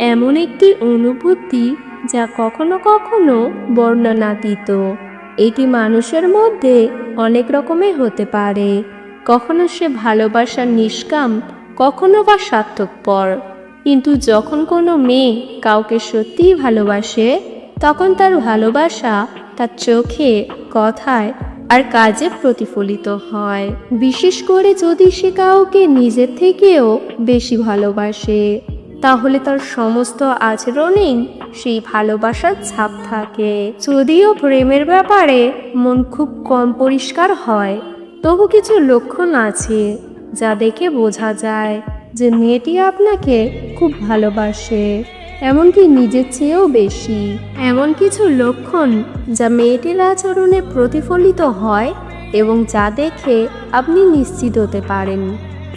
এমন একটি অনুভূতি যা কখনো কখনো বর্ণনাতীত। এটি মানুষের মধ্যে অনেক রকমের হতে পারে। কখনো সে ভালোবাসার নিষ্কাম, কখনো বা স্বার্থপর কিন্তু যখন কোনো মেয়ে কাউকে সত্যিই ভালোবাসে, তখন তার ভালোবাসা তার চোখে, কথায় আর কাজে প্রতিফলিত হয়। বিশেষ করে যদি সে কাউকে নিজের থেকেও বেশি ভালোবাসে। তাহলে তার সমস্ত আচরণেই সেই ভালোবাসার ছাপ থাকে। যদিও প্রেমের ব্যাপারে মন খুব কম পরিষ্কার হয়, তবু কিছু লক্ষণ আছে যা দেখে বোঝা যায় যে মেয়েটি আপনাকে খুব ভালোবাসে, এমনকি নিজের চেয়েও বেশি। এমন কিছু লক্ষণ যা মেয়েটির আচরণে প্রতিফলিত হয় এবং যা দেখে আপনি নিশ্চিত হতে পারেন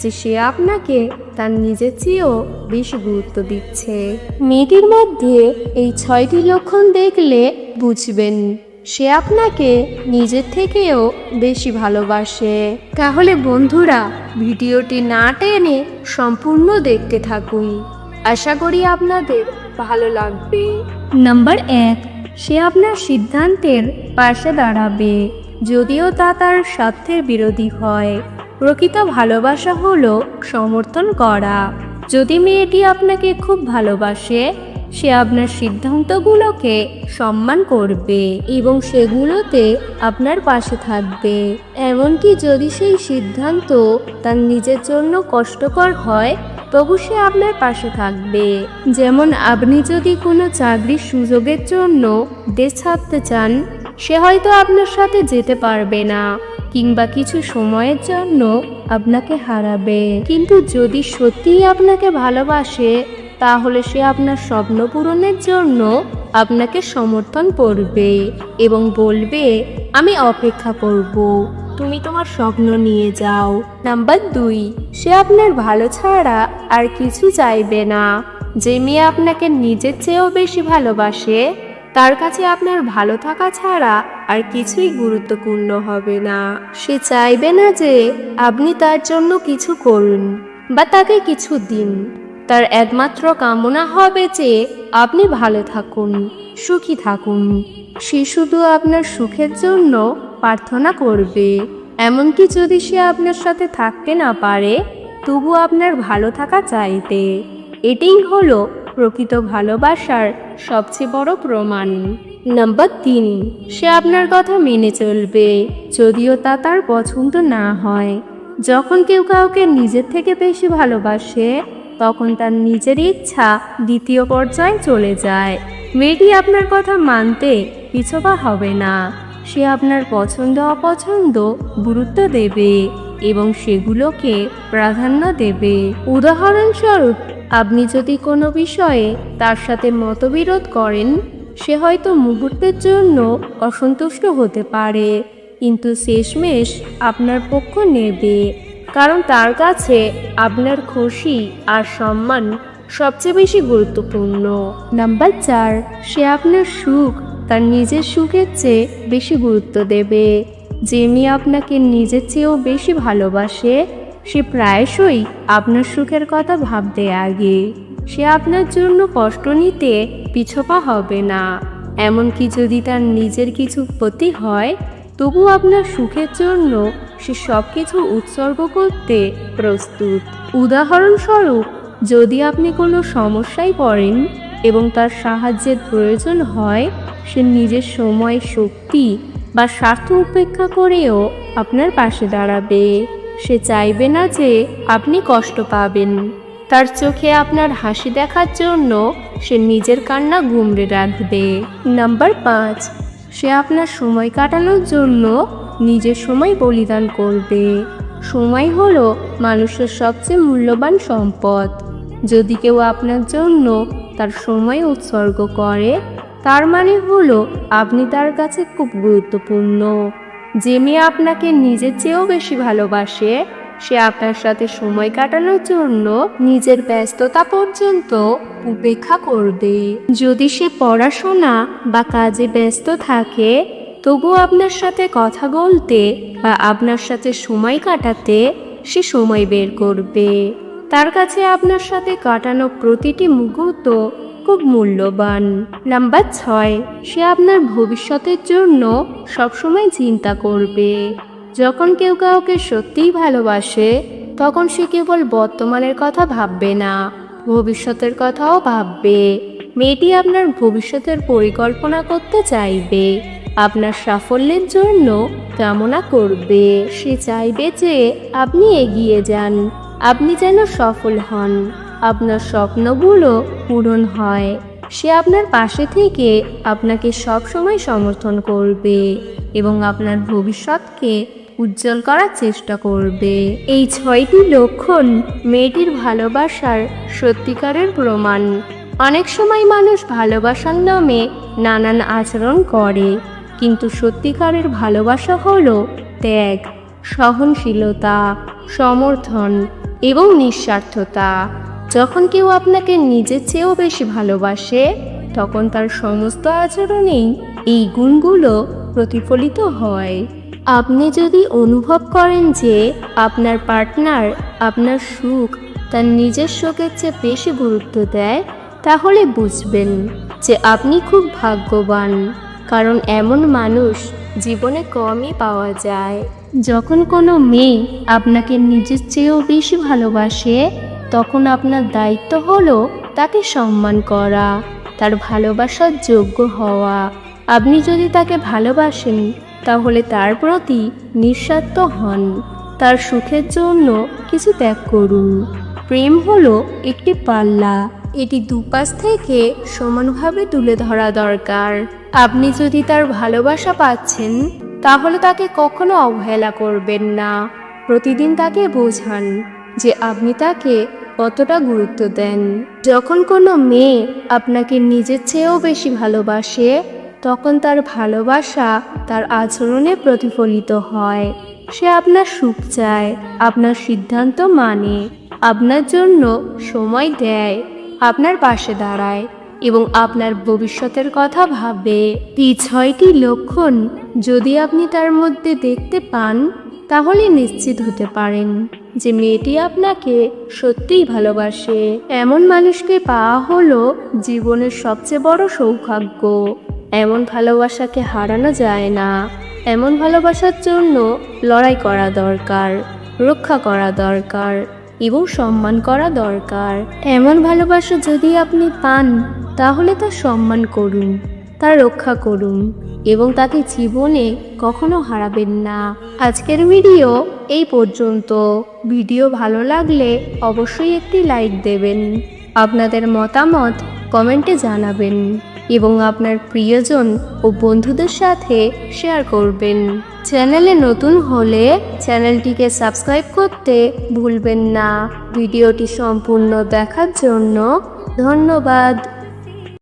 যে সে আপনাকে তার নিজের চেয়েও বেশি গুরুত্ব দিচ্ছে। মেয়েটির মধ্যে এই ছয়টি লক্ষণ দেখলে বুঝবেন সে আপনাকে নিজের থেকেও বেশি ভালোবাসে। তাহলে বন্ধুরা ভিডিওটি না টেনে সম্পূর্ণ দেখতে থাকুন। আশা করি আপনাদের ভালো লাগবে। নাম্বার এক সে আপনার সিদ্ধান্তের পাশে দাঁড়াবে যদিও তা তার স্বার্থের বিরোধী হয়। প্রকৃত ভালোবাসা হলো সমর্থন করা। যদি মেয়েটি আপনাকে খুব ভালোবাসে, সে আপনার সিদ্ধান্তগুলোকে সম্মান করবে এবং সেগুলোতে আপনার পাশে থাকবে। এমনকি যদি সেই সিদ্ধান্ত তার নিজের জন্য কষ্টকর হয়, তবু সে আপনার পাশে থাকবে। যেমন আপনি যদি কোনো চাকরির সুযোগের জন্য দেশ ছাড়তে চান, সে হয়তো আপনার সাথে যেতে পারবে না। কিংবা কিছু সময়ের জন্য আপনাকে হারাবে। কিন্তু যদি সত্যিই আপনাকে ভালোবাসে, তাহলে সে আপনার স্বপ্ন পূরণের জন্য আপনাকে সমর্থন করবে এবং বলবে, আমি অপেক্ষা করব। তুমি তোমার স্বপ্ন নিয়ে যাও। নাম্বার দুই, সে আপনার ভালো ছাড়া আর কিছু চাইবে না। যে মেয়ে আপনাকে নিজের চেয়েও বেশি ভালোবাসে, তার কাছে আপনার ভালো থাকা ছাড়া আর কিছুই গুরুত্বপূর্ণ হবে না। সে চাইবে না যে আপনি তার জন্য কিছু করুন বা তাকে কিছু দিন। তার একমাত্র কামনা হবে যে আপনি ভালো থাকুন, সুখী থাকুন। সে শুধু আপনার সুখের জন্য প্রার্থনা করবে। এমনকি যদি সে আপনার সাথে থাকতে না পারে, তবু আপনার ভালো থাকা চাইতে। এটাই হলো প্রকৃত ভালোবাসার সবচেয়ে বড় প্রমাণ। নাম্বার তিন, সে আপনার কথা মেনে চলবে, যদিও তা তার পছন্দ না হয়। যখন কেউ কাউকে নিজের থেকে বেশি ভালোবাসে, তখন তার নিজের ইচ্ছা দ্বিতীয় পর্যায়ে চলে যায়। মেয়েটি আপনার কথা মানতে পিছপা হবে না। সে আপনার পছন্দ অপছন্দ গুরুত্ব দেবে এবং সেগুলোকে প্রাধান্য দেবে। উদাহরণস্বরূপ, আপনি যদি কোনো বিষয়ে তার সাথে মতবিরোধ করেন সে হয়তো মুহূর্তের জন্য অসন্তুষ্ট হতে পারে, কিন্তু শেষমেশ আপনার পক্ষ নেবে, কারণ তার কাছে আপনার খুশি আর সম্মান সবচেয়ে বেশি গুরুত্বপূর্ণ। নাম্বার চার, সে আপনার সুখ তার নিজের সুখের চেয়ে বেশি গুরুত্ব দেবে। যে আপনাকে নিজের চেয়েও বেশি ভালোবাসে সে প্রায়শই আপনার সুখের কথা ভাবতে আগে। সে আপনার জন্য কষ্ট নিতে পিছপা হবে না। এমনকি যদি তার নিজের কিছু ক্ষতি হয়, তবু আপনার সুখের জন্য সে সব কিছু উৎসর্গ করতে প্রস্তুত। উদাহরণস্বরূপ, যদি আপনি কোনো সমস্যায় পড়েন এবং তার সাহায্যের প্রয়োজন হয়, সে নিজের সময়, শক্তি বা স্বার্থ উপেক্ষা করেও আপনার পাশে দাঁড়াবে। সে চাইবে না যে আপনি কষ্ট পাবেন। তার চোখে আপনার হাসি দেখার জন্য সে নিজের কান্না গুমড়ে রাখবে। নাম্বার পাঁচ, সে আপনার সময় কাটানোর জন্য নিজের সময় বলিদান করবে। সময় হলো মানুষের সবচেয়ে মূল্যবান সম্পদ। যদি কেউ আপনার জন্য তার সময় উৎসর্গ করে, তার মানে হলো আপনি তার কাছে খুব গুরুত্বপূর্ণ। যে মেয়ে আপনাকে নিজের চেয়েও বেশি ভালোবাসে, সে আপনার সাথে সময় কাটানোর জন্য নিজের ব্যস্ততা পর্যন্ত উপেক্ষা করবে। যদি সে পড়াশোনা বা কাজে ব্যস্ত থাকে, তবু আপনার সাথে কথা বলতে বা আপনার সাথে সময় কাটাতে সে সময় বের করবে। তার কাছে আপনার সাথে কাটানো প্রতিটি মুহূর্ত খুব মূল্যবান। নাম্বার ছয়, সে আপনার ভবিষ্যতের জন্য সবসময় চিন্তা করবে। যখন কেউ কাউকে সত্যিই ভালোবাসে, তখন সে কেবল বর্তমানের কথা ভাববে না, ভবিষ্যতের কথাও ভাববে। মেয়েটি আপনার ভবিষ্যতের পরিকল্পনা করতে চাইবে। আপনার সাফল্যের জন্য কামনা করবে। সে চাইবে যে আপনি এগিয়ে যান, আপনি যেন সফল হন। আপনার স্বপ্নগুলো পূরণ হয়। সে আপনার পাশে থেকে আপনাকে সব সময় সমর্থন করবে এবং আপনার ভবিষ্যৎকে উজ্জ্বল করার চেষ্টা করবে। এই ছয়টি লক্ষণ মেয়েটির ভালোবাসার সত্যিকারের প্রমাণ। অনেক সময় মানুষ ভালোবাসার নামে নানান আচরণ করে, কিন্তু সত্যিকারের ভালোবাসা হল ত্যাগ, সহনশীলতা, সমর্থন এবং নিঃস্বার্থতা। যখন কেউ আপনাকে নিজের চেয়েও বেশি ভালোবাসে, তখন তার সমস্ত আচরণেই এই গুণগুলো প্রতিফলিত হয়। আপনি যদি অনুভব করেন যে আপনার পার্টনার আপনার সুখ তার নিজের শোকের চেয়ে বেশি গুরুত্ব দেয়, তাহলে বুঝবেন যে আপনি খুব ভাগ্যবান, কারণ এমন মানুষ জীবনে কমই পাওয়া যায়। যখন কোনো মেয়ে আপনাকে নিজের চেয়েও বেশি ভালোবাসে তখন আপনার দায়িত্ব হলো তাকে সম্মান করা, তার ভালোবাসার যোগ্য হওয়া। আপনি যদি তাকে ভালোবাসেন, তাহলে তার প্রতি নিঃস্বার্থ হন, তার সুখের জন্য কিছু ত্যাগ করুন। প্রেম হলো একটি পাল্লা, এটি দুপাশ থেকে সমানভাবে তুলে ধরা দরকার। আপনি যদি তার ভালোবাসা পাচ্ছেন, তাহলে তাকে কখনো অবহেলা করবেন না। প্রতিদিন তাকে বোঝান যে আপনি তাকে কতটা গুরুত্ব দেন। যখন কোনো মেয়ে আপনাকে নিজের চেয়েও বেশি ভালোবাসে, তখন তার ভালোবাসা তার আচরণে প্রতিফলিত হয়। সে আপনার সুখ চায়, আপনার সিদ্ধান্ত মানে আপনার জন্য সময় দেয়, আপনার পাশে দাঁড়ায় এবং আপনার ভবিষ্যতের কথা ভাবে। এই ছয়টি লক্ষণ যদি আপনি তার মধ্যে দেখতে পান তাহলে নিশ্চিত হতে পারেন যে মেয়েটি আপনাকে সত্যিই ভালোবাসে। এমন মানুষকে পাওয়া হলো জীবনের সবচেয়ে বড় সৌভাগ্য। এমন ভালোবাসাকে হারানো যায় না। এমন ভালোবাসার জন্য লড়াই করা দরকার, রক্ষা করা দরকার এবং সম্মান করা দরকার। এমন ভালোবাসা যদি আপনি পান, তাহলে তার সম্মান করুন, তা রক্ষা করুন। এবং তাকে জীবনে কখনো হারাবেন না। আজকের ভিডিও এই পর্যন্ত। ভিডিও ভালো লাগলে অবশ্যই একটি লাইক দেবেন। আপনাদের মতামত কমেন্টে জানাবেন এবং আপনার প্রিয়জন ও বন্ধুদের সাথে শেয়ার করবেন। চ্যানেলে নতুন হলে চ্যানেলটিকে সাবস্ক্রাইব করতে ভুলবেন না। ভিডিওটি সম্পূর্ণ দেখার জন্য ধন্যবাদ।